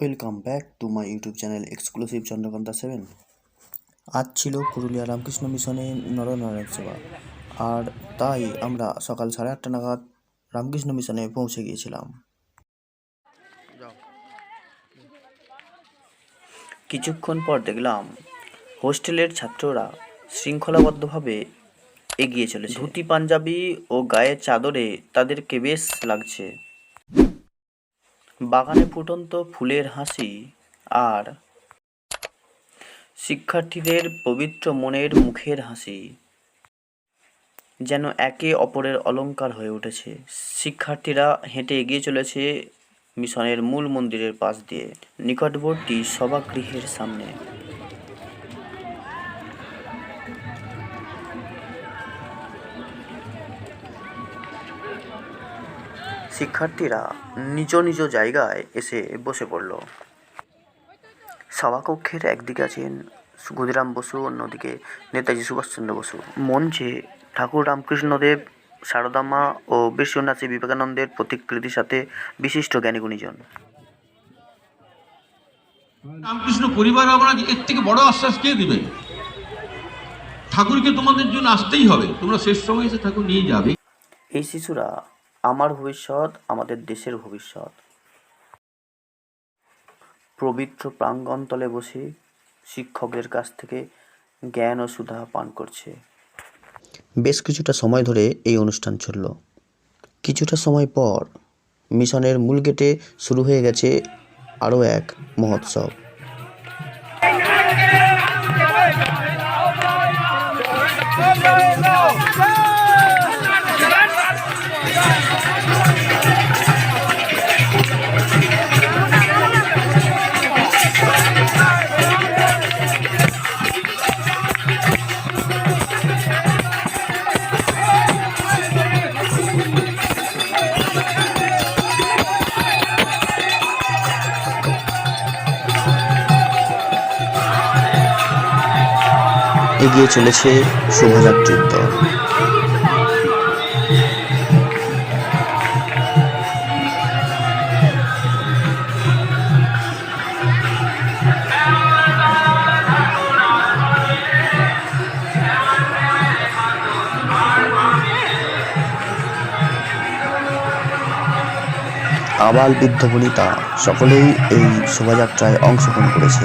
Welcome back to my YouTube channel exclusive Chandrakanta seven আজ ছিল পুরুলিয়া রামকৃষ্ণ মিশনে নরনারায়ণ সেবা। আর তাই আমরা সকাল সাড়ে আটটা নাগাদ রামকৃষ্ণ মিশনে পৌঁছে গিয়েছিলাম। কিছুক্ষণ পর দেখলাম হোস্টেলের ছাত্ররা শৃঙ্খলাবদ্ধভাবে এগিয়ে চলেছে। ধুতি, পাঞ্জাবি ও গায়ের চাদরে তাদেরকে বেশ লাগছে। বাগানে ফুটন্ত ফুলের হাসি আর শিক্ষার্থীদের পবিত্র মনের মুখের হাসি যেন একে অপরের অলঙ্কার হয়ে উঠেছে। শিক্ষার্থীরা হেঁটে এগিয়ে চলেছে মিশনের মূল মন্দিরের পাশ দিয়ে। নিকটবর্তী সভাগৃহের সামনে। শিক্ষার্থীরা নিজ নিজ জায়গায় এসে বসে পড়ল। সভাকক্ষের একদিকে আছেন ক্ষুদিরাম বসু অন্যদিকে নেতাজি সুভাষচন্দ্র বসু। মঞ্চে ঠাকুর রামকৃষ্ণদেব সারদাম্মা ও বিশ্বনাথী বিবেকানন্দের প্রতিকৃতির সাথে বিশিষ্ট জ্ঞানী গুণীজন। রামকৃষ্ণ পরিবার আমরা এর থেকে বড় আশ্বাস কে দিবে? ঠাকুরকে তোমাদের জন্য আসতেই হবে। তোমরা শেষ সময় এসে ঠাকুর নিয়ে যাবে। এই শিশুরা আমার ভবিষ্যৎ আমাদের দেশের ভবিষ্যৎ পবিত্র প্রাঙ্গণতলে বসে শিক্ষকদের কাছ থেকে জ্ঞান ও সুধা পান করছে বেশ কিছুটা সময় ধরে এই অনুষ্ঠান চলল কিছুটা সময় পর মিশনের মূল গেটে শুরু হয়ে গেছে আরও এক মহোৎসব এগিয়ে চলেছে শোভাযাত্রীর দল। আবাল বৃদ্ধ বনিতা সকলেই এই শোভাযাত্রায় অংশগ্রহণ করেছে।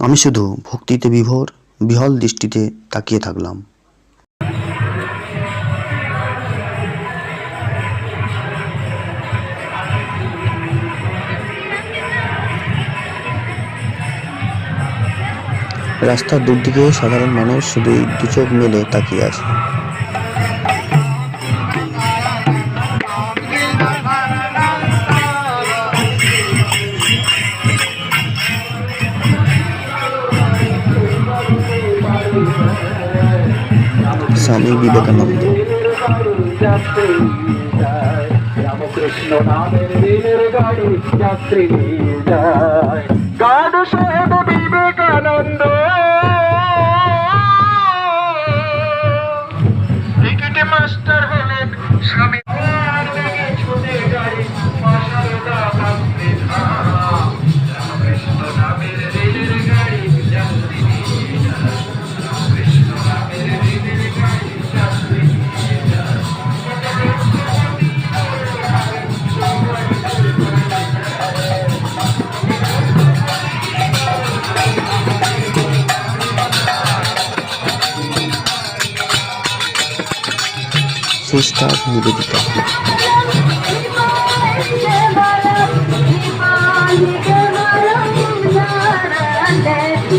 আমি শুধু ভক্তিতে বিভোর, বিহল দৃষ্টিতে তাকিয়ে থাকলাম। রাস্তার দুদিকে সাধারণ মানুষ শুধুই দুচোখ মেলে তাকিয়ে আছে। স্বামী বিবেকানন্দ। কৃষ্ণ নামের দিনের গাড়ি যাত্রী বিবেকানন্দ। সিস্টার নিবেদিতা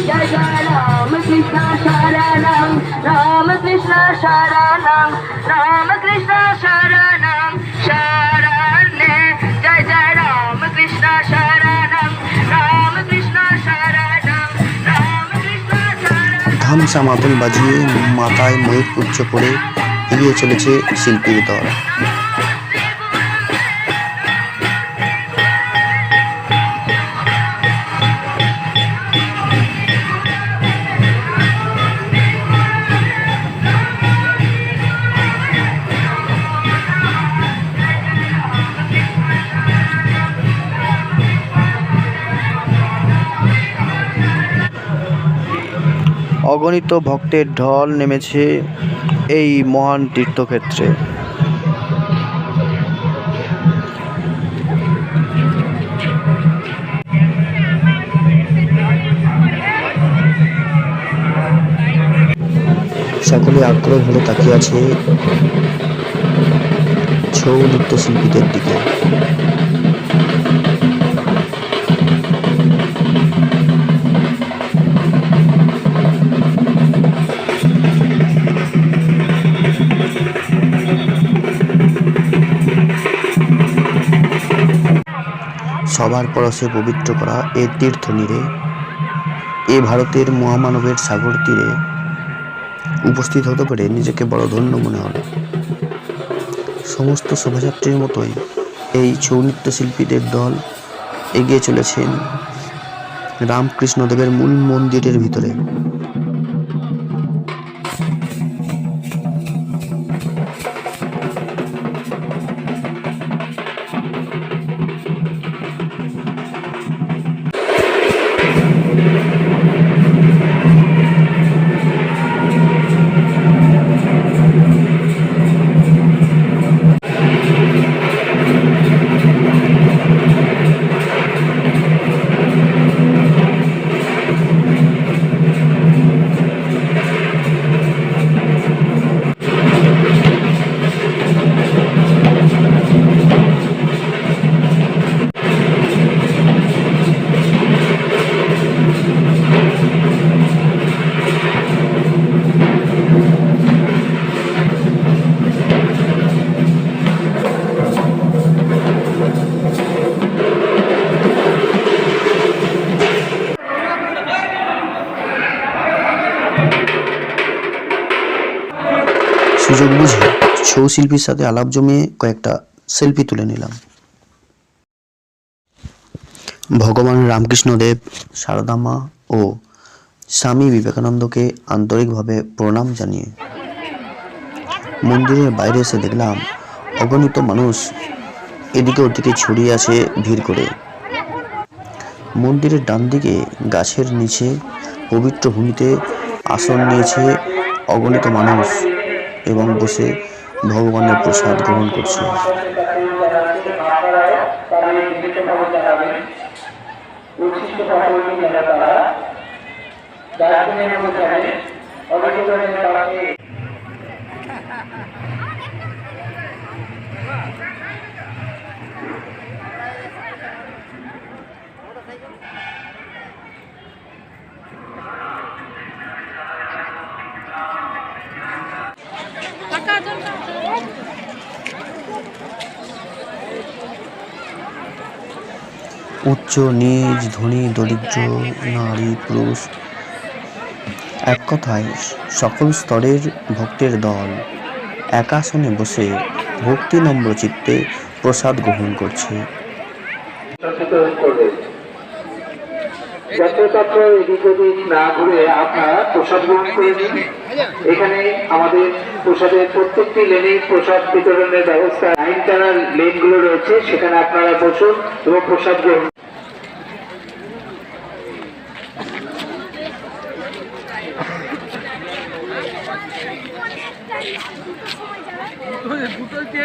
জয় জয় রাম কৃষ্ণ শরণং জয় জয় রাম কৃষ্ণ শরণং রাম কৃষ্ণ শরণং রাম কৃষ্ণ শরণং ধামসা মাদল বাজিয়ে মাথায় ময়ূর পুচ্ছ পরে এগিয়ে চলেছে শিল্পীর দল। অগণিত ভক্তের ঢল নেমেছে এই মহান তীর্থক্ষেত্রে। সকলে আগ্রহ ভরে তাকিয়ে আছে ছৌ নৃত্যশিল্পীদের দিকে। সবার পরশে পবিত্র করা এ তীর্থ নীরে, এ ভারতের মহামানবের সাগর তীরে উপস্থিত হতে পেরে নিজেকে বড় ধন্য মনে হলো সমস্ত শোভাযাত্রীর মতোই এই ছৌ নৃত্য শিল্পীদের দল এগিয়ে চলেছেন রামকৃষ্ণদেবের মূল মন্দিরের ভিতরে। ছৌ শিল্পীর সাথে আলাপ জমিয়ে কয়েকটা সেলফি তুলে নিলাম। ভগবান রামকৃষ্ণদেব সারদা মা ও স্বামী বিবেকানন্দকে আন্তরিকভাবে প্রণাম জানিয়ে মন্দিরের বাইরে এসে দেখলাম, অগণিত মানুষ এদিকে ওদিকে ছড়িয়ে আছে ভিড় করে। মন্দিরের ডান দিকে গাছের নিচে পবিত্র ভূমিতে আসন নিয়েছে অগণিত মানুষ এবং বসে ভগবানের প্রসাদ গ্রহণ করছে। উচ্ছিষ্ট উচ্চ, নিজ, ধনী, দরিদ্র, নারী, পুরুষ। এক কথায়, সকল স্তরের ভক্তের দল একাসনে বসে ভক্তি নম্র চিত্তে প্রসাদ গ্রহণ করছে। ঘুরে আপনারা প্রসাদ গ্রহণ করে এখানে আমাদের প্রসাদের প্রত্যেকটি প্রসাদ বিতরণের ব্যবস্থা লেনগুলো রয়েছে, সেখানে আপনারা বসুন এবং প্রসাদ গ্রহণ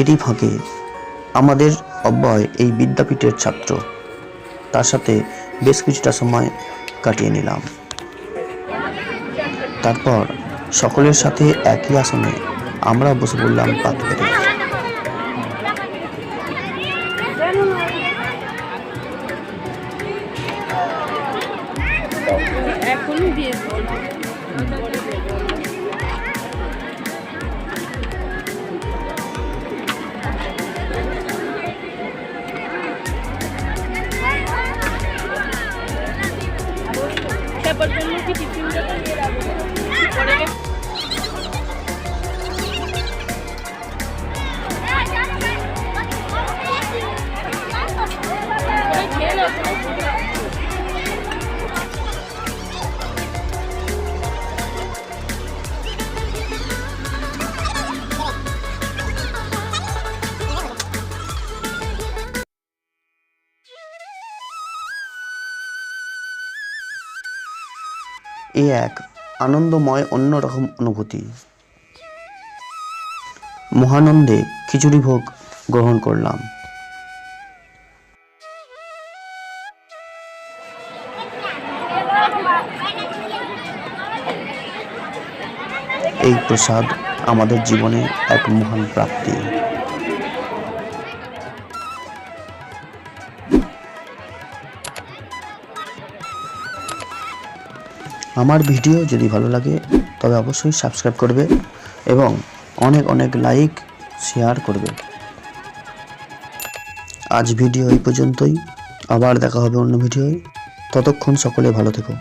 এরই ফাঁকে আমাদের অব্যয় এই বিদ্যাপীঠের ছাত্র। তার সাথে বেশ কিছুটা সময় কাটিয়ে নিলাম। তারপর সকলের সাথে একই আসনে আমরা বসে পড়লাম পাত এখনই দিয়ে এ এক আনন্দময় অন্যরকম অনুভূতি। মহানন্দে খিচুড়ি ভোগ গ্রহণ করলাম। এই প্রসাদ আমাদের জীবনে এক মহান প্রাপ্তি। আমার ভিডিও যদি ভালো লাগে, তবে অবশ্যই সাবস্ক্রাইব করবে এবং অনেক অনেক লাইক শেয়ার করবে। আজ ভিডিও এই পর্যন্তই। আবার দেখা হবে অন্য ভিডিও ততক্ষণ সকলে ভালো থেকো।